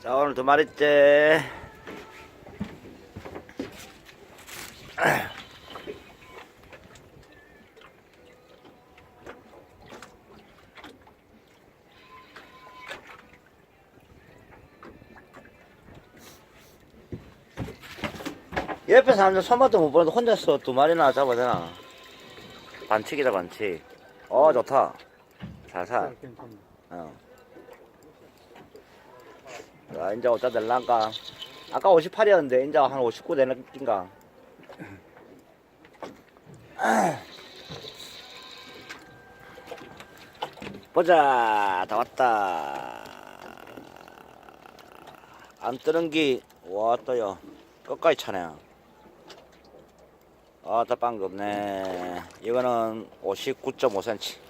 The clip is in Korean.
자 오늘 두 마리째. 옆에 사람들 손맛도 못 보는데 혼자서 두 마리나 잡아야 되나? 반칙이다 반칙. 어 좋다. 살살. 괜 찮네. 어. 자, 이제 어쩌 될란가? 아까 58이었는데, 이제 한59 되는 낀가? 보자, 다 왔다. 안 뜨는 기, 와, 떠요. 끝까지 차네. 아, 다빵 없네. 이거는 59.5cm.